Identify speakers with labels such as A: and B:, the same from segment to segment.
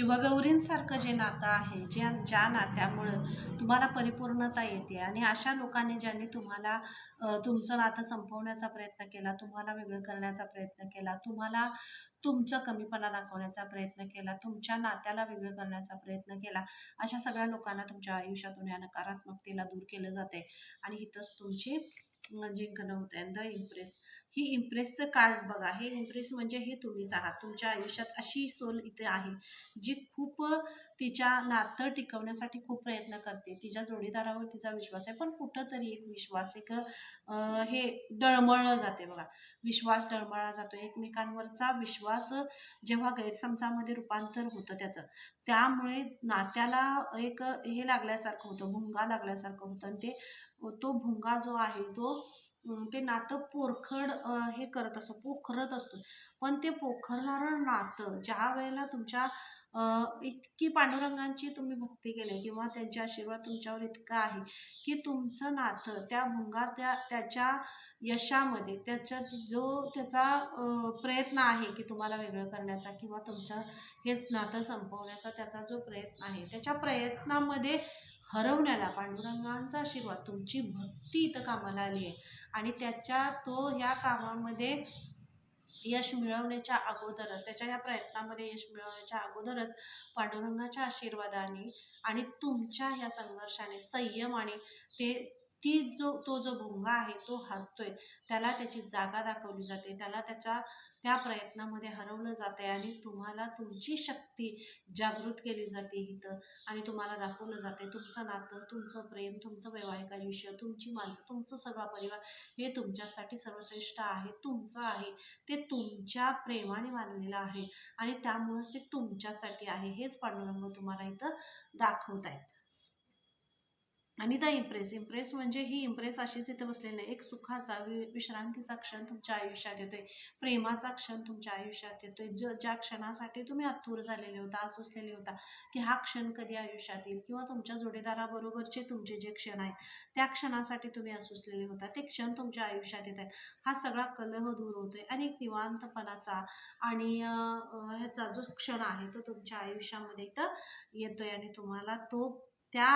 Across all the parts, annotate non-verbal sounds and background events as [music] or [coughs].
A: शिवगौरींसारखं जे नातं आहे ज्या ज्या नात्यामुळं तुम्हाला परिपूर्णता येते आणि अशा लोकांनी ज्यांनी तुम्हाला तुमचं नातं संपवण्याचा प्रयत्न केला तुम्हाला वेगळं करण्याचा प्रयत्न केला तुम्हाला तुमचा कमीपणा दाखवण्याचा प्रयत्न केला तुमच्या नात्याला वेगळं करण्याचा प्रयत्न केला अशा सगळ्या लोकांना तुमच्या आयुष्यातून या नकारात्मकतेला दूर केलं जाते. आणि इथंच तुमची जिंकणं होते. आहे द इम्प्रेस. ही इम्प्रेसचं कार्ड बघा. हे इम्प्रेस म्हणजे हे तुम्हीच आहात तुमच्या आयुष्यात अशी सोल इथे आहे जी खूप तिच्या नातं टिकवण्यासाठी खूप प्रयत्न करते. तिच्या जोडीदारावर तिचा विश्वास आहे पण कुठंतरी एक विश्वास एक हे डळमळलं जाते बघा. विश्वास डळमळला जातो. एकमेकांवरचा विश्वास जेव्हा गैरसमजामध्ये रूपांतर होतं त्याचं त्यामुळे नात्याला एक हे लागल्यासारखं होतं भुंगा लागल्यासारखं होतं. आणि ते तो भुंगा जो आहे तो ते नातं पोरखड हे करत असतो पोखरत असतो. पण ते पोखरणारं नातं ज्या वेळेला तुमच्या इतकी पांडुरंगांची तुम्ही भक्ती केली किंवा त्यांचे आशीर्वाद तुमच्यावर इतका आहे की तुमचं नातं त्या भुंगा त्या त्याच्या यशामध्ये त्याच्या जो त्याचा प्रयत्न आहे की तुम्हाला वेगळं करण्याचा किंवा तुमचं हेच नातं संपवण्याचा त्याचा जो प्रयत्न आहे त्याच्या प्रयत्नामध्ये हरवण्याला पांडुरंगांचा आशीर्वाद तुमची भक्ती इथं कामाला आली आहे. आणि त्याच्या तो ह्या कामामध्ये यश मिळवण्याच्या अगोदरच त्याच्या या प्रयत्नामध्ये यश मिळवण्याच्या अगोदरच पांडुरंगाच्या आशीर्वादाने आणि तुमच्या ह्या संघर्षाने संयम आणि ते ती जो तो जो भोंगा आहे तो हरतोय. त्याला त्याची जागा दाखवली जाते. त्याला त्याच्या त्या प्रयत्नामध्ये हरवलं जाते आणि तुम्हाला तुमची शक्ती जागृत केली जाते इथं. आणि तुम्हाला दाखवलं जाते तुमचं नातं तुमचं प्रेम तुमचं वैवाहिक आयुष्य तुमची माणसं तुमचं सर्व परिवार हे तुमच्यासाठी सर्वश्रेष्ठ आहे तुमचं आहे. ते तुमच्या प्रेमाने बांधलेलं आहे आणि त्यामुळेच ते तुमच्यासाठी आहे. हेच पांडुरंग तुम्हाला इथं दाखवत आहेत आणि द इम्प्रेस. इम्प्रेस म्हणजे ही इम्प्रेस अशीच इथे बसलेली नाही एक सुखाचा वि विश्रांतीचा क्षण तुमच्या आयुष्यात येतोय. प्रेमाचा क्षण तुमच्या आयुष्यात येतोय. ज ज्या क्षणासाठी तुम्ही आतूर झालेले होता असुसलेले होता की हा क्षण कधी आयुष्यात येईल? किंवा तुमच्या जोडीदाराबरोबरचे तुमचे जे क्षण आहेत त्या क्षणासाठी तुम्ही असुसलेले होता. ते क्षण तुमच्या आयुष्यात येत आहेत. हा सगळा कलह दूर होतोय. आणि एक निवांतपणाचा आणि ह्याचा जो क्षण आहे तो तुमच्या आयुष्यामध्ये इथं येतोय. आणि तुम्हाला तो त्या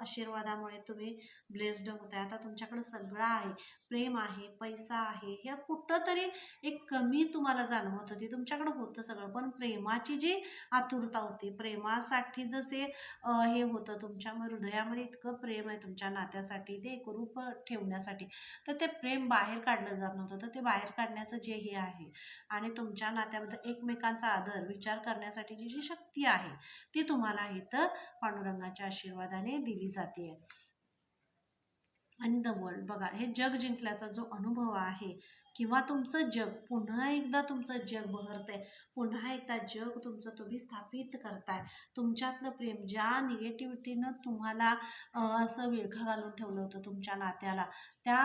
A: आशीर्वादामुळे तुम्ही ब्लेस्ड होत आहे आता तुमच्याकडे सगळं आहे. प्रेम आहे पैसा आहे ह्या कुठंतरी एक कमी तुम्हाला जाणवत होती. तुमच्याकडे होतं सगळं. पण प्रेमाची जी आतुरता होती प्रेमासाठी जसे हे होतं तुमच्या हृदयामध्ये इतकं प्रेम आहे तुमच्या नात्यासाठी ते एकरूप ठेवण्यासाठी. तर ते प्रेम बाहेर काढलं जात नव्हतं. तर ते बाहेर काढण्याचं जे हे आहे आणि तुमच्या नात्याबद्दल एकमेकांचा आदर विचार करण्यासाठी जी शक्ती आहे ती तुम्हाला इथं पांडुरंगाच्या आशीर्वादाने दिली जाते. आणि द वर्ल्ड बघा हे जग जिंकल्याचा जो अनुभव आहे किंवा तुमचं जग पुन्हा एकदा तुमचं जग बहरतंय. पुन्हा एकदा जग तुमचं तुम्ही स्थापित करताय. तुमच्यातलं प्रेम ज्या निगेटिव्हिटीनं तुम्हाला असं विळखा घालून ठेवलं होतं तुमच्या नात्याला त्या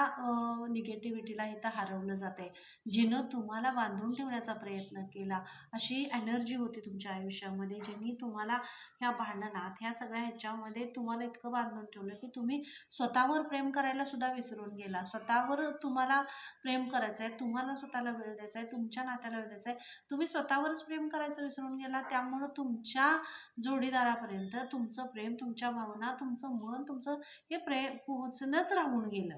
A: निगेटिव्हिटीला इथं हरवलं जाते जिनं तुम्हाला बांधून ठेवण्याचा प्रयत्न केला अशी एनर्जी होती तुमच्या आयुष्यामध्ये ज्यांनी तुम्हाला ह्या भांडणात ह्या सगळ्या ह्याच्यामध्ये तुम्हाला इतकं बांधून ठेवलं की तुम्ही स्वतःवर प्रेम करायला सुद्धा विसरून गेला. स्वतःवर तुम्हाला प्रेम करायचं आहे तुम्हाला स्वतःला वेळ द्यायचा आहे तुमच्या नात्याला वेळ द्यायचा आहे तुम्ही स्वतःवरच प्रेम करायचं विसरून गेला त्यामुळं तुमच्या जोडीदारापर्यंत तुमचं प्रेम तुमच्या भावना तुमचं मन तुमचं हे प्रे पोहोचणंच राहून गेलं.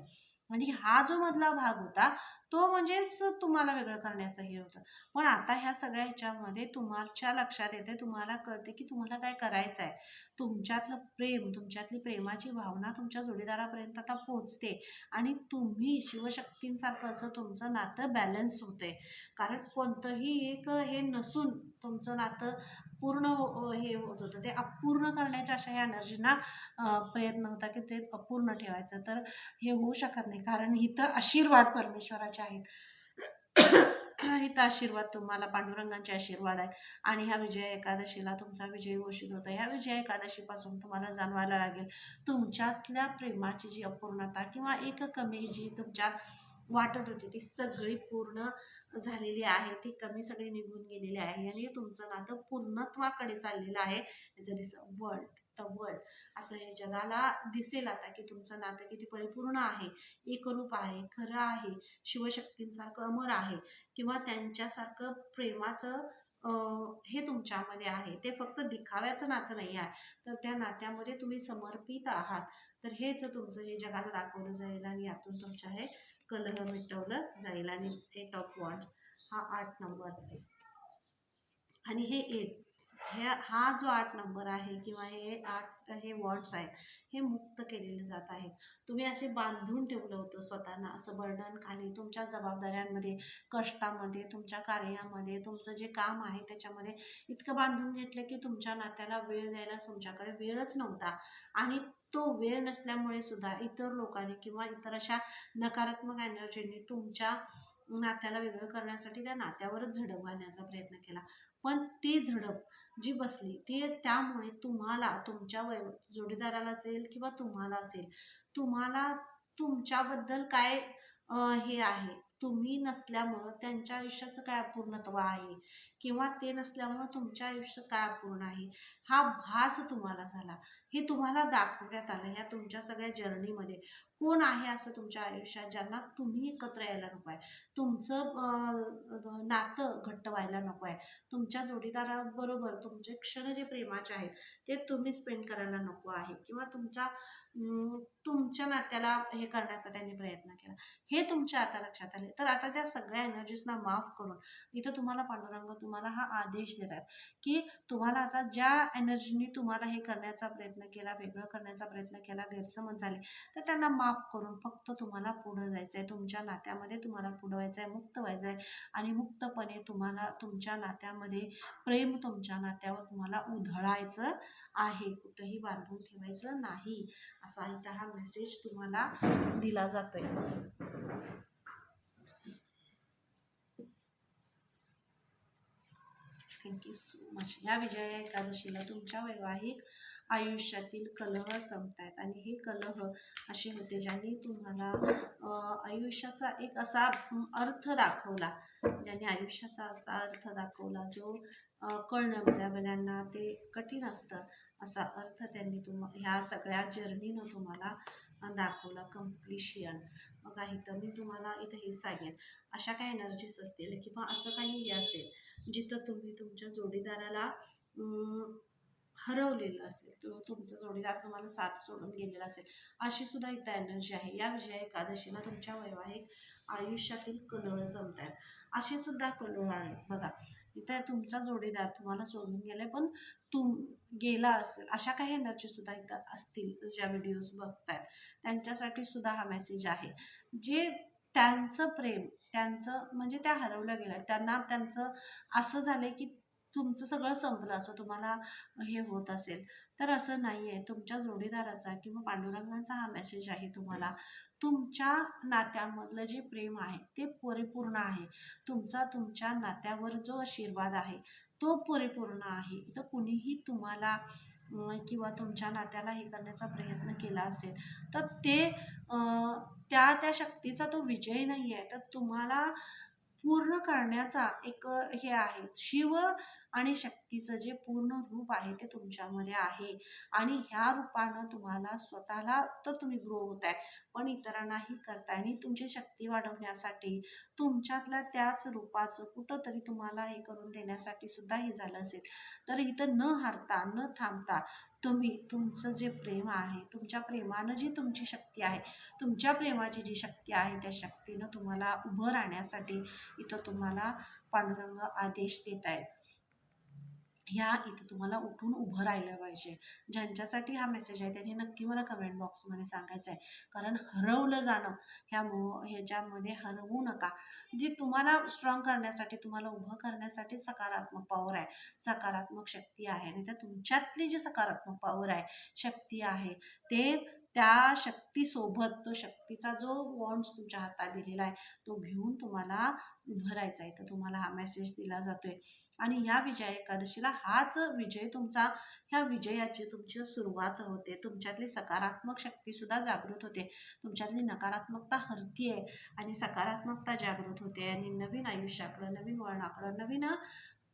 A: म्हणजे हा जो मधला भाग होता तो म्हणजेच तुम्हाला वेगळं करण्याचं हे होतं. पण आता ह्या सगळ्या ह्याच्यामध्ये तुमच्या लक्षात येते तुम्हाला कळते की तुम्हाला काय करायचं आहे तुमच्यातलं प्रेम तुमच्यातली प्रेमाची भावना तुमच्या जोडीदारापर्यंत आता पोचते आणि तुम्ही शिवशक्तींसारखं असं तुमचं नातं बॅलन्स होते कारण कोणतंही एक हे नसून तुमचं नातं पूर्ण हे होत होतं. ते अपूर्ण करण्याच्या अशा या एनर्जीना प्रयत्न होता की ते अपूर्ण ठेवायचं. तर हे होऊ शकत नाही. कारण इथं आशीर्वाद परमेश्वराचे आहेत. [coughs] इथं आशीर्वाद तुम्हाला पांडुरंगांचे आशीर्वाद आहे आणि ह्या विजय एकादशीला तुमचा विजय घोषित होता. ह्या विजय एकादशीपासून तुम्हाला जाणवायला लागेल. तुमच्यातल्या प्रेमाची जी अपूर्णता किंवा एक कमी जी तुमच्यात वाटत होती ती सगळी पूर्ण झालेली आहे ती कमी सगळी निघून गेलेली आहे आणि तुमचं नातं पूर्णत्वाकडे चाललेलं आहे. जरी वर्ल्ड द वर्ल्ड असं हे जगाला दिसेल आता की तुमचं नातं किती परिपूर्ण आहे एकरूप आहे खरं आहे शिवशक्तींसारखं अमर आहे किंवा त्यांच्यासारखं प्रेमाचं हे तुमच्यामध्ये आहे. ते फक्त दिखाव्याचं नातं नाही आहे. तर त्या नात्यामध्ये तुम्ही समर्पित आहात. तर हेच तुमचं हे जगाला दाखवलं जाईल आणि यातून तुमच्या हे कलह मिटवलं जाईल आणि एट ऑफ वॉच हा आठ नंबर आहे. आणि हे एट ह्या हा जो आठ नंबर आहे किंवा हे आठ हे वॉर्ड्स आहेत हे मुक्त केलेले जात आहेत. तुम्ही असे बांधून ठेवलं होतं स्वतःना असं बर्डन खाली तुमच्या जबाबदाऱ्यांमध्ये कष्टामध्ये तुमच्या कार्यामध्ये तुमचं जे काम आहे त्याच्यामध्ये इतकं बांधून घेतलं की तुमच्या नात्याला वेळ द्यायला तुमच्याकडे वेळच नव्हता. आणि तो वेळ नसल्यामुळे सुद्धा इतर लोकांनी किंवा इतर अशा नकारात्मक एनर्जींनी तुमच्या नात्याला वेगळं करण्यासाठी त्या नात्यावरच झडप घालण्याचा प्रयत्न केला. पण ती झडप जी बसली ती त्यामुळे तुम्हाला तुमच्या वय जोडीदाराला असेल किंवा तुम्हाला असेल तुम्हाला तुमच्याबद्दल काय हे आहे? तुम्ही नसल्यामुळं त्यांच्या आयुष्याचं काय अपूर्णत्व आहे? किंवा ते नसल्यामुळं तुमच्या आयुष्य काय अपूर्ण आहे? हा भास तुम्हाला झाला. हे तुम्हाला दाखवण्यात आलं ह्या तुमच्या सगळ्या जर्नीमध्ये. कोण आहे असं तुमच्या आयुष्यात ज्यांना तुम्ही एकत्र यायला नको आहे तुमचं नातं घट्ट व्हायला नको आहे तुमच्या जोडीदाराबरोबर तुमचे क्षण जे प्रेमाचे आहेत ते तुम्ही स्पेंड करायला नको आहे. किंवा तुमच्या तुमच्या नात्याला हे करण्याचा त्यांनी प्रयत्न केला. हे तुमच्या आता लक्षात आले. तर आता त्या सगळ्या एनर्जीजना माफ करून इथं तुम्हाला पांडुरंग तुम्हाला हा आदेश देतात की तुम्हाला आता ज्या एनर्जीनी तुम्हाला हे करण्याचा प्रयत्न केला वेगळं करण्याचा प्रयत्न केला गैरसमज झाले तर त्यांना माफ करून फक्त तुम्हाला पुढं जायचं आहे तुमच्या नात्यामध्ये तुम्हाला पुढं व्हायचं आहे मुक्त व्हायचं आहे आणि मुक्तपणे तुम्हाला तुमच्या नात्यामध्ये प्रेम तुमच्या नात्यावर तुम्हाला उधळायचं आहे. कुठंही बांधून ठेवायचं नाही. असा इथं हा मेसेज तुम्हाला दिला जातोय. थँक्यू सो मच या विजया एकादशीला तुमच्या वैवाहिक आयुष्यातील कलह संपतायत. आणि हे कलह असे होते ज्यांनी तुम्हाला आयुष्याचा एक असा अर्थ दाखवला. ज्याने आयुष्याचा असा अर्थ दाखवला जो कळणं बऱ्याबऱ्यांना ते कठीण असतं असा अर्थ त्यांनी तुम ह्या सगळ्या जर्नीनं तुम्हाला दाखवला कम्प्लिशियन आहे तर मी तुम्हाला इथे हे सांगेन. अशा काही एनर्जीज असतील किंवा असं काही हे असेल जिथं तुम्ही तुमच्या जोडीदाराला हरवलेलं असेल तो तुमचा जोडीदार तुम्हाला साथ सोडून गेलेला असेल अशी सुद्धा इथं एनर्जी आहे. या विजया एकादशीला तुमच्या वैवाहिक आयुष्यातील कलह जमत आहेत असे सुद्धा कलह आहेत. बघा इथं तुमचा जोडीदार तुम्हाला सोडून गेले पण तुम गेला असेल. अशा काही एनर्जी सुद्धा इथं असतील ज्या व्हिडिओज बघतायत. त्यांच्यासाठी सुद्धा हा मेसेज आहे. जे त्यांचं प्रेम त्यांचं म्हणजे त्या हरवल्या गेल्या त्यांना त्यांचं असं झालंय की तुमचं सगळं संपलं असं तुम्हाला हे होत असेल. तर असं नाही आहे तुमच्या जोडीदाराचा किंवा पांडुरंगांचा हा मेसेज आहे तुम्हाला. तुमच्या नात्यामधलं जे प्रेम आहे ते परिपूर्ण आहे. तुमचा तुमच्या नात्यावर जो आशीर्वाद आहे तो परिपूर्ण आहे. तर कुणीही तुम्हाला किंवा तुमच्या नात्याला हे करण्याचा प्रयत्न केला असेल तर ते त्या त्या शक्तीचा तो विजय नाही आहे तर तुम्हाला पूर्ण करण्याचा एक हे आहे. शिव आणि शक्तीचं जे पूर्ण रूप आहे ते तुमच्यामध्ये आहे. आणि ह्या रूपानं तुम्हाला स्वतःला तर तुम्ही ग्रो होत आहे पण इतरांनाही करताय. आणि तुमची शक्ती वाढवण्यासाठी तुमच्यातल्या त्याच रूपाचं कुठंतरी तुम्हाला हे करून देण्यासाठी सुद्धा हे झालं असेल. तर इथं न हारता न थांबता तुम्ही तुमचं जे प्रेम आहे तुमच्या प्रेमानं जी तुमची शक्ती आहे तुमच्या प्रेमाची जी शक्ती आहे त्या शक्तीनं तुम्हाला उभं राहण्यासाठी इथं तुम्हाला पांडुरंग आदेश देत आहेत ह्या इथं तुम्हाला उठून उभं राहिलं पाहिजे. ज्यांच्यासाठी हा मेसेज आहे त्यांनी नक्की मला कमेंट बॉक्समध्ये सांगायचं आहे. कारण हरवलं जाणं ह्या मो ह्याच्यामध्ये हरवू नका. जी तुम्हाला स्ट्रॉंग करण्यासाठी तुम्हाला उभं करण्यासाठी सकारात्मक पॉवर आहे. सकारात्मक शक्ती आहे. आणि त्या तुमच्यातली जी सकारात्मक पॉवर आहे शक्ती आहे ते त्या शक्तीसोबत तो शक्तीचा जो वॉन्ड्स तुमच्या हातात दिलेला आहे तो घेऊन तुम्हाला उभं आहे. तर तुम्हाला हा मेसेज दिला जातोय. आणि या विजय एकादशीला हाच विजय तुमचा ह्या विजयाची तुमची सुरुवात होते. तुमच्यातली सकारात्मक शक्तीसुद्धा जागृत होते. तुमच्यातली नकारात्मकता हरती आहे आणि सकारात्मकता जागृत होते. आणि नवीन आयुष्याकडं नवीन वळणाकडं नवीन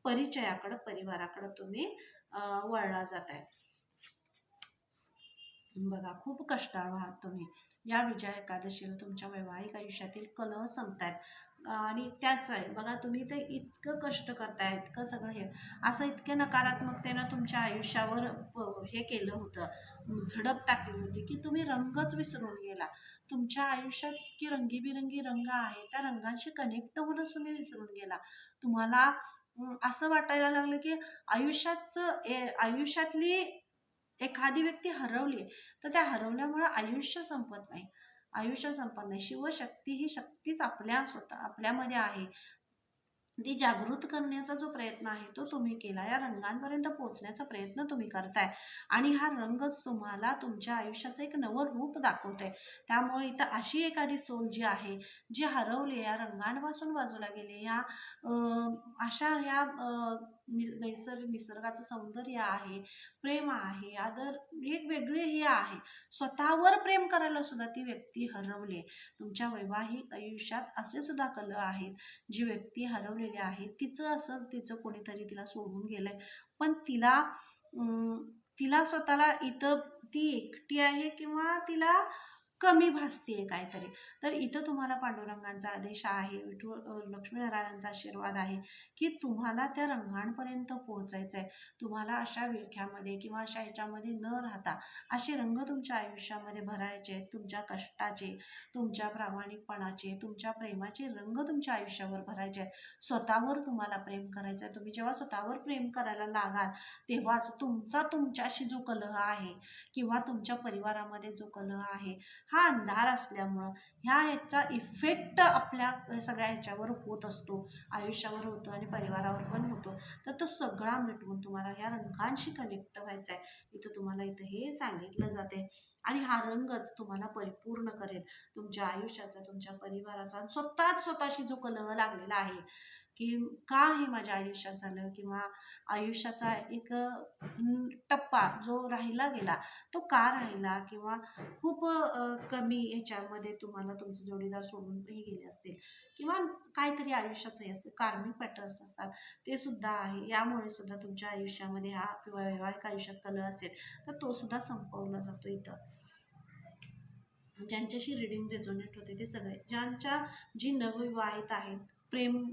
A: परिचयाकडं परिवाराकडं तुम्ही वळला जात आहे बघा खूप कष्टाळू आहात तुम्ही. या विजया एकादशीला तुमच्या वैवाहिक आयुष्यातील कलह संपतायत. आणि त्याच आहे बघा तुम्ही ते इतकं कष्ट करताय इतकं सगळं हे. असं इतक्या नकारात्मकतेनं तुमच्या आयुष्यावर प- हे केलं होतं. झडप टाकली होती की तुम्ही रंगच विसरून गेला. तुमच्या आयुष्यात इतकी रंगीबिरंगी रंग आहे त्या रंगांशी कनेक्ट होणंच तुम्ही विसरून गेला. तुम्हाला असं वाटायला लागलं की आयुष्याचं ए- आयुष्यातली एखादी व्यक्ती हरवली तर त्या हरवल्यामुळे आयुष्य संपत नाही. आयुष्य संपत नाही. शिवशक्ती ही शक्तीच आपल्या स्वतः आपल्यामध्ये आहे. ती जागृत करण्याचा जो प्रयत्न आहे तो तुम्ही केला. या रंगांपर्यंत पोहोचण्याचा प्रयत्न तुम्ही करताय. आणि हा रंगच तुम्हाला तुमच्या आयुष्याचं एक नवं रूप दाखवतंय. त्यामुळे इथं अशी एखादी सोल जी आहे जी हरवली या रंगांपासून बाजूला गेली या अशा ह्या निस नैसर्ग निसर्गाचं सौंदर्य आहे प्रेम आहे आदर एक वेगळी हे आहे. स्वतःवर प्रेम करायला सुद्धा ती व्यक्ती हरवली. तुमच्या वैवाहिक आयुष्यात असे सुद्धा कल आहेत जी व्यक्ती हरवलेली आहे तिचं असं तिचं कोणीतरी तिला सोडून गेलंय. पण तिला तिला स्वतःला इथं ती एकटी आहे किंवा तिला कमी भासतीये काहीतरी. तर इथं तुम्हाला पांडुरंगांचा आदेश आहे विठू लक्ष्मीनारायणांचा आशीर्वाद आहे की तुम्हाला त्या रंगांपर्यंत पोहोचायचं आहे तुम्हाला अशा विळख्यामध्ये किंवा अशा ह्याच्यामध्ये न राहता असे रंग तुमच्या आयुष्यामध्ये भरायचे आहेत तुमच्या कष्टाचे तुमच्या प्रामाणिकपणाचे तुमच्या प्रेमाचे रंग तुमच्या आयुष्यावर भरायचे. आहेत स्वतःवर तुम्हाला प्रेम करायचं आहे तुम्ही जेव्हा स्वतःवर प्रेम करायला लागाल तेव्हाच तुमचा तुमच्याशी जो कलह आहे किंवा तुमच्या परिवारामध्ये जो कलह आहे हा अंधार असल्यामुळं ह्या ह्याचा इफेक्ट आपल्या सगळ्या ह्याच्यावर होत असतो. आयुष्यावर होतो आणि परिवारावर पण होतो. तर तो सगळा मिटवून तुम्हाला ह्या रंगांशी कनेक्ट व्हायचा आहे इथं तुम्हाला इथं हे सांगितलं जाते आणि हा रंगच तुम्हाला परिपूर्ण करेल. तुमच्या आयुष्याचा तुमच्या परिवाराचा आणि स्वतःच स्वतःशी जो कलह लागलेला आहे की का हे माझ्या आयुष्यात झालं किंवा आयुष्याचा एक टप्पा जो राहिला गेला तो का राहिला किंवा खूप कमी ह्याच्यामध्ये तुम्हाला तुमचे जोडीदार सोडून हे गेले असतील किंवा काहीतरी आयुष्याचं हे असतं कार्मिक पॅटर्न्स असतात ते सुद्धा आहे. यामुळे सुद्धा तुमच्या आयुष्यामध्ये हा किंवा वैवाहिक आयुष्यात कलर असेल तर तो सुद्धा संपवला जातो इथं. ज्यांच्याशी रिडिंग रेझोनेट होते ते सगळे. ज्यांच्या जी नवविवाहित आहेत प्रेम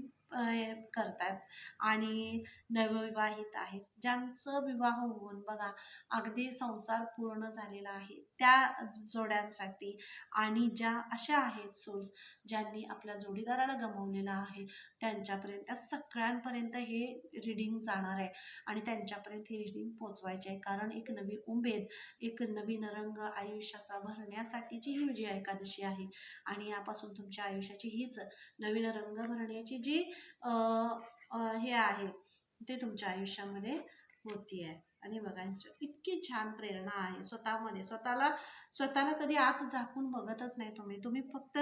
A: करतात आणि नवविवाहित आहेत. ज्यांचं विवाह होऊन बघा अगदी संसार पूर्ण झालेला आहे त्या जोड्यांसाठी आणि ज्या अशा आहेत सोर्स ज्यांनी आपल्या जोडीदाराला गमावलेला आहे त्यांच्यापर्यंत त्या सगळ्यांपर्यंत हे रिडिंग जाणार आहे आणि त्यांच्यापर्यंत हे रिडिंग पोचवायचे आहे. कारण एक नवी उमेद एक नवीन रंग आयुष्याचा भरण्यासाठीची ही जी एकादशी आहे आणि यापासून तुमच्या आयुष्याची हीच नवीन रंग भरण्याची जी हे आहे. ते तुमच्या आयुष्यामध्ये होती आहे आणि बघा इतकी छान प्रेरणा आहे स्वतःमध्ये. स्वतःला स्वतःला कधी आत झाकून बघतच नाही तुम्ही. तुम्ही फक्त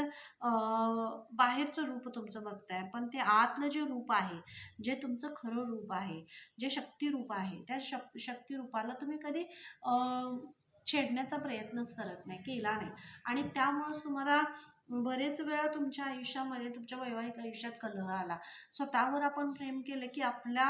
A: बाहेरचं रूप तुमचं बघताय. पण ते आतलं जे रूप आहे जे तुमचं खरं रूप आहे जे शक्ती रूप आहे त्या शक् शक्ती रूपाला तुम्ही कधी छेडण्याचा प्रयत्नच करत नाही केला नाही. आणि त्यामुळंच तुम्हाला बरेच वेळा तुमच्या आयुष्यामध्ये तुमच्या वैवाहिक आयुष्यात कलह आला. स्वतःवर आपण प्रेम केलं की आपल्या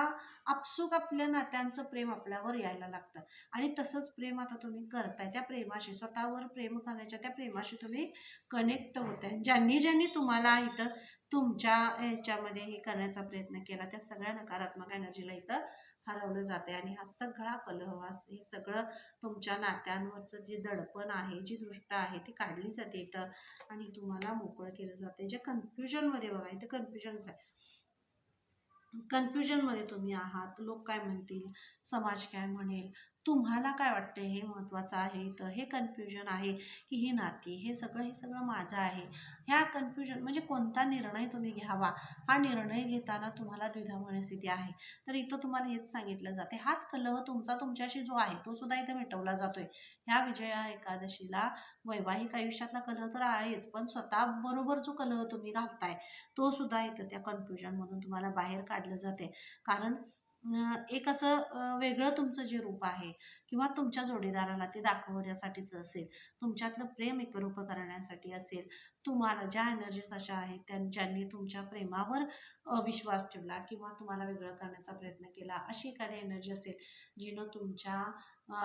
A: आपसूक आपल्या नात्यांचं प्रेम आपल्यावर यायला लागतं. आणि तसंच प्रेम आता तुम्ही करताय त्या प्रेमाशी स्वतःवर प्रेम करण्याच्या त्या प्रेमाशी तुम्ही कनेक्ट होत आहे ज्यांनी ज्यांनी तुम्हाला इथं तुमच्या ह्याच्यामध्ये हे करण्याचा प्रयत्न केला त्या सगळ्या नकारात्मक एनर्जीला इथं हरवलं जाते आणि हा सगळा कलह हे सगळं तुमच्या नात्यांवरचं जे दडपण आहे जी दृष्ट आहे ती काढली जाते इथं. आणि तुम्हाला मोकळं केलं जाते जे कन्फ्युजनमध्ये बघा इथं कन्फ्युजनच आहे. कन्फ्युजनमध्ये तुम्ही आहात. लोक काय म्हणतील? समाज काय म्हणेल? तुम्हाला काय वाटतं हे महत्त्वाचं आहे तर हे कन्फ्युजन आहे की ही नाती हे सगळं हे सगळं माझं आहे. ह्या कन्फ्युजन म्हणजे कोणता निर्णय तुम्ही घ्यावा? हा निर्णय घेताना तुम्हाला द्विधा मनस्थिती आहे. तर इथं तुम्हाला हेच सांगितलं जाते. हाच कलह तुमचा तुमच्याशी जो आहे तो सुद्धा इथं मिटवला जातोय. ह्या विजया एकादशीला वैवाहिक आयुष्यातला कलह तर आहेच पण स्वतः बरोबर जो कलह तुम्ही घालताय तो सुद्धा इथं त्या कन्फ्युजनमधून तुम्हाला बाहेर काढलं जाते. कारण एक असं वेगळं तुमचं जे रूप आहे किंवा तुमच्या जोडीदाराला ते दाखवण्यासाठीचं असेल, तुमच्यातलं प्रेम एकरूप करण्यासाठी असेल, तुम्हाला ज्या एनर्जीज अशा आहेत त्या ज्यांनी तुमच्या प्रेमावर विश्वास ठेवला किंवा तुम्हाला वेगळं करण्याचा प्रयत्न केला, अशी एखादी एनर्जी असेल, जिनं तुमच्या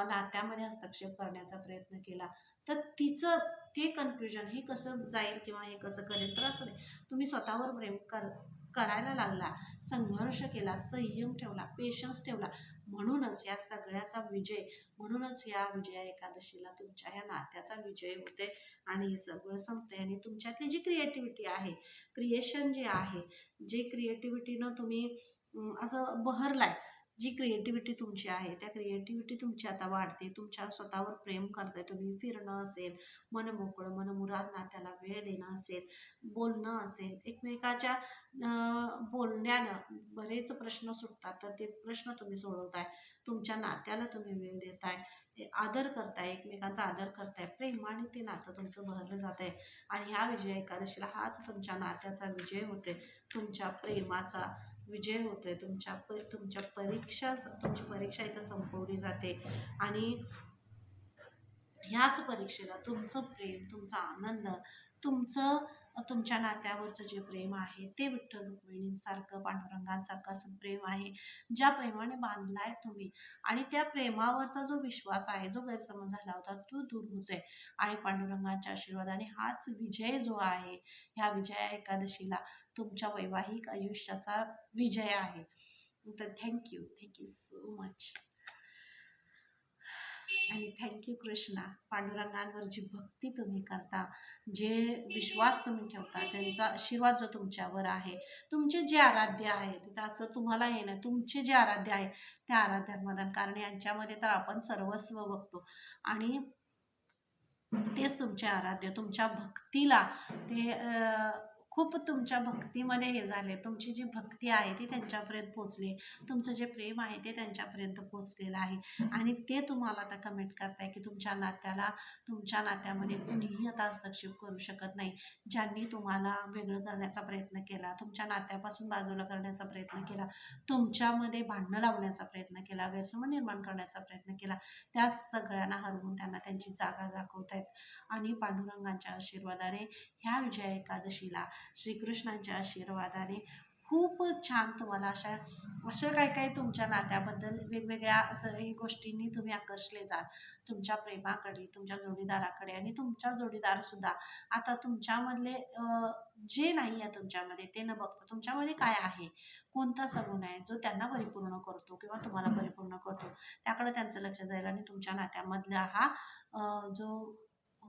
A: नात्यामध्ये हस्तक्षेप करण्याचा प्रयत्न केला, तर तिचं ते कन्फ्युजन हे कसं जाईल किंवा हे कसं करेल, तर असं नाही. तुम्ही स्वतःवर प्रेम कर करायला लागला, संघर्ष केला, संयम ठेवला, पेशन्स ठेवला. म्हणूनच या सगळ्याचा विजय, म्हणूनच या विजया एकादशीला तुमच्या या नात्याचा विजय होते आणि हे सगळं संपते आणि तुमच्यातली जी क्रिएटिव्हिटी आहे, क्रिएशन जे आहे, जे क्रिएटिव्हिटीनं तुम्ही असं बहरलाय, जी क्रिएटिव्हिटी तुमची आहे, त्या क्रिएटिव्हिटी तुमची आता वाढते. तुमच्या स्वतःवर प्रेम करताय तुम्ही. फिरणं असेल, मनमोकळं, मनमुराद नात्याला वेळ देणं असेल, बोलणं असेल, एकमेकाच्या बोलण्यानं बरेच प्रश्न सुटतात. तर ते प्रश्न तुम्ही सोडवताय. तुमच्या नात्याला तुम्ही वेळ देताय, आदर करताय, एकमेकांचा आदर करताय. प्रेमाने ते नातं तुमचं भरलं जात आहे आणि ह्या विजय एकादशीला हाच तुमच्या नात्याचा विजय होते तुमच्या प्रेमाचा विजय होतोय. तुमच्या प तुमच्या परीक्षा तुमची परीक्षा इथं संपवली जाते आणि ह्याच परीक्षेला तुमचं प्रेम, तुमचा आनंद, तुमचं तुमच्या नात्यावरचं जे प्रेम आहे, ते विठ्ठल रुक्मिणींसारखं, पांडुरंगांसारखं असं प्रेम आहे, ज्या प्रेमाने बांधलाय तुम्ही आणि त्या प्रेमावरचा जो विश्वास आहे, जो गैरसमज झाला होता, तो दूर होतोय आणि पांडुरंगाच्या आशीर्वादाने हाच विजय जो आहे, ह्या विजया एकादशीला तुमच्या वैवाहिक आयुष्याचा विजय आहे. तर thank you thank you so much. आणि थँक्यू कृष्णा. पांडुरंगांवर जी भक्ती तुम्ही करता, जे विश्वास तुम्ही ठेवता, त्यांचा आशीर्वाद जो तुमच्यावर आहे, तुमचे जे आराध्य आहे, तिथं असं तुम्हाला येणं तुमचे जे आराध्य आहे, त्या आराध्यात कारण यांच्यामध्ये तर आपण सर्वस्व बघतो आणि तेच तुमचे आराध्य. तुमच्या भक्तीला ते खूप तुमच्या भक्तीमध्ये हे झाले. तुमची जी भक्ती आहे ती त्यांच्यापर्यंत पोचली तुमचं जे प्रेम आहे ते त्यांच्यापर्यंत पोचलेलं आहे आणि ते तुम्हाला आता कमेंट करताय, की तुमच्या नात्याला तुमच्या नात्यामध्ये कुणीही आता हस्तक्षेप करू शकत नाही. ज्यांनी तुम्हाला वेगळं करण्याचा प्रयत्न केला, तुमच्या नात्यापासून बाजूला करण्याचा प्रयत्न केला, तुमच्यामध्ये भांडणं लावण्याचा प्रयत्न केला, गैरसमज निर्माण करण्याचा प्रयत्न केला, त्या सगळ्यांना हरवून त्यांना त्यांची जागा दाखवतायत आणि पांडुरंगांच्या आशीर्वादाने ह्या विजया एकादशीला श्रीकृष्णांच्या आशीर्वादाने. खूप छान तुम्हाला अशा असं काय काय तुमच्या नात्याबद्दल वेगवेगळ्या असं हे गोष्टींनी तुम्ही आकर्षले जाल तुमच्या प्रेमाकडे, तुमच्या जोडीदाराकडे आणि तुमच्या जोडीदारसुद्धा. आता तुमच्यामधले जे नाही आहे तुमच्यामध्ये ते न बघता तुमच्यामध्ये काय आहे, कोणता सगुण आहे, जो त्यांना परिपूर्ण करतो किंवा तुम्हाला परिपूर्ण करतो, त्याकडे त्यांचं लक्ष जाईल आणि तुमच्या नात्यामधला हा जो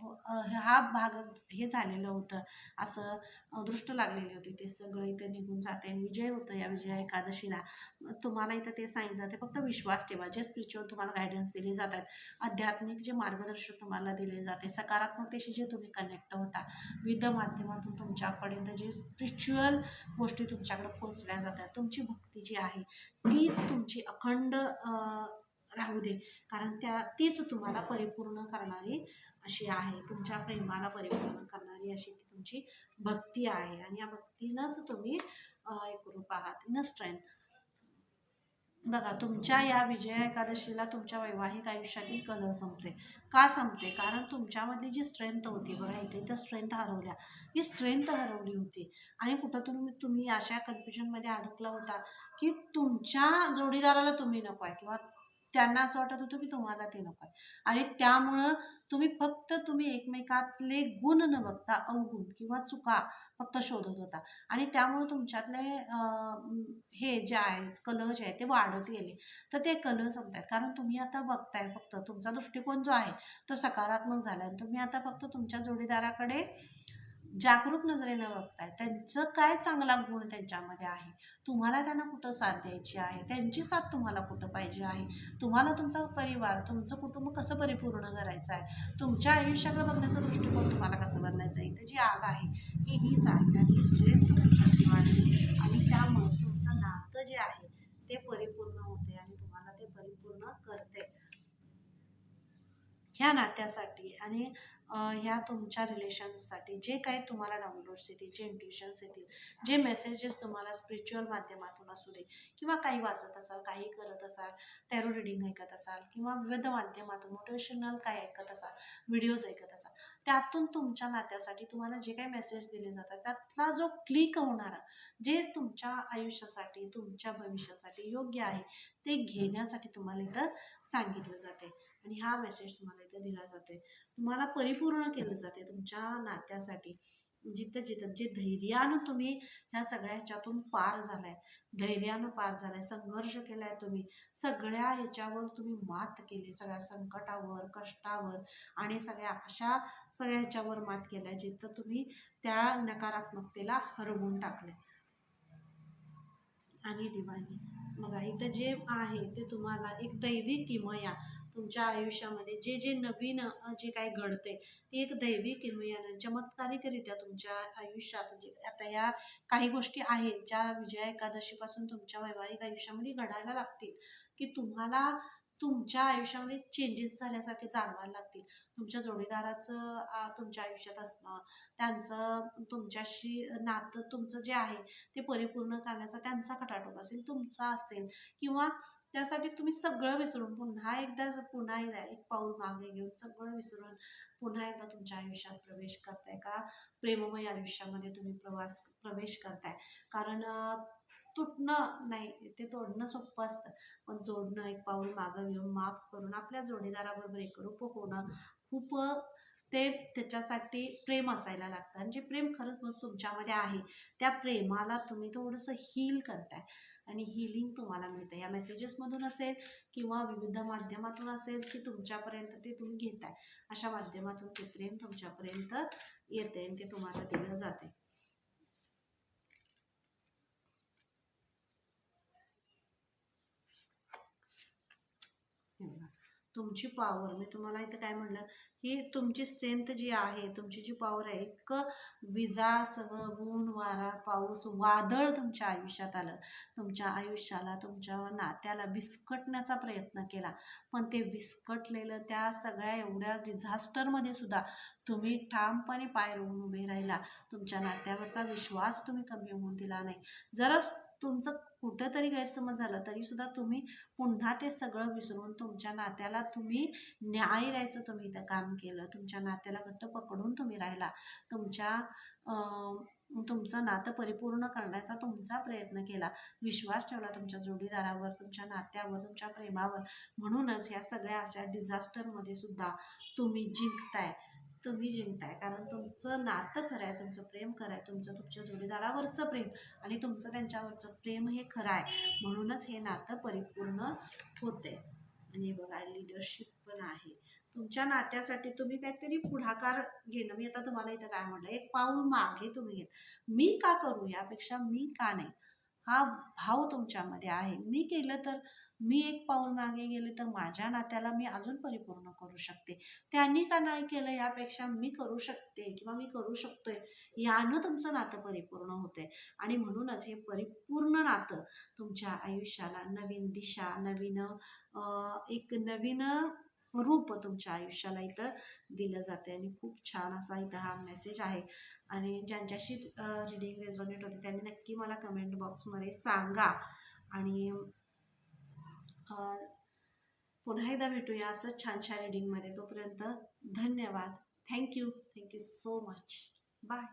A: हो, हा भाग हे झालेलं होतं, असं दृष्ट लागलेली होती, ते सगळं इथं निघून जाते आणि विजय होतं या विजया एकादशीला. तुम्हाला इथं ते सांगितलं जाते फक्त विश्वास ठेवा. जे स्पिरिच्युअल तुम्हाला गायडन्स दिले जातात, आध्यात्मिक जे मार्गदर्शन तुम्हाला दिले जाते, सकारात्मकतेशी जे तुम्ही कनेक्ट होता, विविध माध्यमातून तुमच्यापर्यंत जे स्पिरिच्युअल गोष्टी तुमच्याकडे पोहोचल्या जातात, तुमची भक्ती जी आहे, ती तुमची अखंड राहू दे. कारण त्या तीच तुम्हाला परिपूर्ण करणारी अशी आहे. तुमच्या प्रेमाला परिपूर्ण करणारी अशी ती तुमची भक्ती आहे आणि या भक्तीनंच तुम्ही एकरूप आहात. In strength. बघा, तुमच्या या विजया एकादशीला तुमच्या वैवाहिक आयुष्यातील कलह संपते. का संपते? कारण तुमच्यामधली जी स्ट्रेंथ होती बघा, इथे इथं स्ट्रेंथ हरवल्या. ही स्ट्रेंथ हरवली होती आणि कुठं तुम्ही तुम्ही अशा कन्फ्युजनमध्ये अडकला होता, की तुमच्या जोडीदाराला तुम्ही नको आहे किंवा त्यांना असं वाटत होतं, की तुम्हाला ते नको आहे आणि त्यामुळं तुम्ही फक्त तुम्ही एकमेकातले गुण न बघता अवगुण किंवा चुका फक्त शोधत होता आणि त्यामुळं तुमच्यातले हे जे आहे कलह जे आहे ते वाढत गेले. तर ते कलह संपतायत. कारण तुम्ही आता बघताय फक्त तुमचा दृष्टिकोन जो आहे तो सकारात्मक झाला आहे. तुम्ही आता फक्त तुमच्या जोडीदाराकडे जागरूक नजरेनं बघताय. त्यांचं काय चांगला गुण त्यांच्यामध्ये आहे, तुम्हाला त्यांना कुठं साथ द्यायची आहे, त्यांची साथ तुम्हाला कुठं पाहिजे आहे, तुम्हाला तुमचा परिवार, तुमचं कुटुंब कसं परिपूर्ण करायचं आहे, तुमच्या आयुष्याकडे बघण्याचा दृष्टिकोन तुम्हाला कसं बदलायचा आहे. इथे जी आग आहे ही हीच आहे आणि ही स्ट्रेंथ तुमच्यातली आणि त्यामुळे तुमचं नातं जे आहे ते परिपूर्ण होते आणि तुम्हाला ते परिपूर्ण करते. ह्या नात्यासाठी आणि ह्या तुमच्या रिलेशन्ससाठी जे काही तुम्हाला डाउनलोड्स येतील जे इंट्युशन्स येतील जे मेसेजेस तुम्हाला स्पिरिच्युअल माध्यमातून असू दे किंवा काही वाचत असाल काही करत असाल टॅरो रिडिंग ऐकत असाल किंवा विविध माध्यमातून मोटिवेशनल काय ऐकत असाल व्हिडिओज ऐकत असाल त्यातून तुमच्या नात्यासाठी तुम्हाला जे काही मेसेज दिले जातात त्यातला जो क्लिक होणारा जे तुमच्या आयुष्यासाठी तुमच्या भविष्यासाठी योग्य आहे ते घेण्यासाठी तुम्हाला इथं सांगितलं जाते. आणि हा मेसेज तुम्हाला इथं दिला जातोय. तुम्हाला परिपूर्ण केलं जाते तुमच्या नात्यासाठी. जिथं जिथं जे धैर्यानं तुम्ही ह्या सगळ्या ह्याच्यातून पार झालाय. धैर्यानं पार झालाय. संघर्ष केलाय तुम्ही. सगळ्या ह्याच्यावर तुम्ही मात केली. सगळ्या संकटावर कष्टावर आणि सगळ्या अशा सगळ्या ह्याच्यावर मात केलाय जिथं तुम्ही त्या नकारात्मकतेला हरवून टाकलंय. आणि दिवाणी बघा इथं जे आहे ते तुम्हाला एक दैवी किमया तुमच्या आयुष्यामध्ये जे जे नवीन जे काही घडते ती एक दैवी किंवा चमत्कारिकरित्या तुमच्या आयुष्यात जे आता या काही गोष्टी आहेत ज्या विजया एकादशीपासून तुमच्या वैवाहिक आयुष्यामध्ये घडायला लागतील की तुम्हाला तुमच्या आयुष्यामध्ये चेंजेस झाल्यासारखे जाणवायला लागतील. तुमच्या जोडीदाराचं तुमच्या आयुष्यात असणं त्यांचं तुमच्याशी नातं तुमचं जे आहे ते परिपूर्ण करण्याचा त्यांचा खटाटोप असेल तुमचा असेल किंवा त्यासाठी तुम्ही सगळं विसरून पुन्हा एकदा पुन्हा एकदा एक पाऊल मागे घेऊन सगळं विसरून पुन्हा एकदा तुमच्या आयुष्यात प्रवेश करताय का? प्रेममय आयुष्यामध्ये तुम्ही प्रवास प्रवेश करताय. कारण तुटणं नाही ते तोडणं सोपं असतं. पण जोडणं एक पाऊल मागं घेऊन माफ करून आपल्या जोडीदाराबरोबर एकरूप होणं खूप ते त्याच्यासाठी प्रेम असायला लागतं. आणि जे प्रेम खरंच मग तुमच्यामध्ये आहे त्या प्रेमाला तुम्ही थोडंसं हील करताय. आणि हिलिंग तुम्हाला मिळतं. या मेसेजेसमधून असेल किंवा विविध माध्यमातून असेल की तुमच्यापर्यंत ते तुम्ही घेताय अशा माध्यमातून ते प्रेम तुमच्यापर्यंत येते आणि ते तुम्हाला दिलं जाते हे बघा. तुमची पॉवर मी तुम्हाला इथं काय म्हणलं? की तुमची स्ट्रेंथ जी आहे तुमची जी पॉवर आहे इतकं विजा सगळं ऊन वारा पाऊस वादळ तुमच्या आयुष्यात आलं. तुमच्या आयुष्याला तुमच्या नात्याला विस्कटण्याचा प्रयत्न केला. पण ते विस्कटलेलं त्या सगळ्या एवढ्या डिझास्टरमध्ये सुद्धा तुम्ही ठामपणे पाय रोवून उभे राहिला. तुमच्या नात्यावरचा विश्वास तुम्ही कमी होऊन दिला नाही. जरा तुमचं कुठंतरी गैरसमज झाला तरी सुद्धा तुम्ही पुन्हा ते सगळं विसरून तुमच्या नात्याला तुम्ही न्याय द्यायचं तुम्ही इथं काम केलं. तुमच्या नात्याला घट्ट पकडून तुम्ही राहिला. तुमच्या तुमचं नातं परिपूर्ण करण्याचा तुमचा प्रयत्न केला. विश्वास ठेवला तुमच्या जोडीदारावर तुमच्या नात्यावर तुमच्या प्रेमावर. म्हणूनच या सगळ्या अशा डिझास्टरमध्ये सुद्धा तुम्ही जिंकताय. तुम्ही जिंकताय. कारण तुमचं नातं खरं आहे तुमचं प्रेम खरं आहे तुमचं तुमच्या जोडीदारावरचं प्रेम आणि तुमचं त्यांच्यावरचं प्रेम हे खरं आहे म्हणूनच हे नातं परिपूर्ण होते आणि बघा लिडरशिप पण आहे. तुमच्या नात्यासाठी तुम्ही काहीतरी पुढाकार घेणं. मी आता तुम्हाला इथं काय म्हटलं एक पाऊल मागे तुम्ही घेत मी का करू? यापेक्षा मी का नाही? हा भाव तुमच्यामध्ये आहे. मी केलं तर मी एक पाऊल मागे गेले तर माझ्या नात्याला मी अजून परिपूर्ण करू शकते. त्यांनी का नाही केलं यापेक्षा मी करू शकते किंवा मी करू शकतोय यानं तुमचं नातं परिपूर्ण होतंय. आणि म्हणूनच हे परिपूर्ण नातं तुमच्या आयुष्याला नवीन दिशा नवीन एक नवीन रूप तुमच्या आयुष्याला इथं दिलं जाते आणि खूप छान असा इथं हा मेसेज आहे. आणि ज्यांच्याशी रिडिंग रेझोनेट होते त्यांनी नक्की मला कमेंट बॉक्समध्ये सांगा. आणि पुन्हा एकदा भेटूया असंच छानशा रिडिंगमध्ये तोपर्यंत धन्यवाद. Thank you thank you so much bye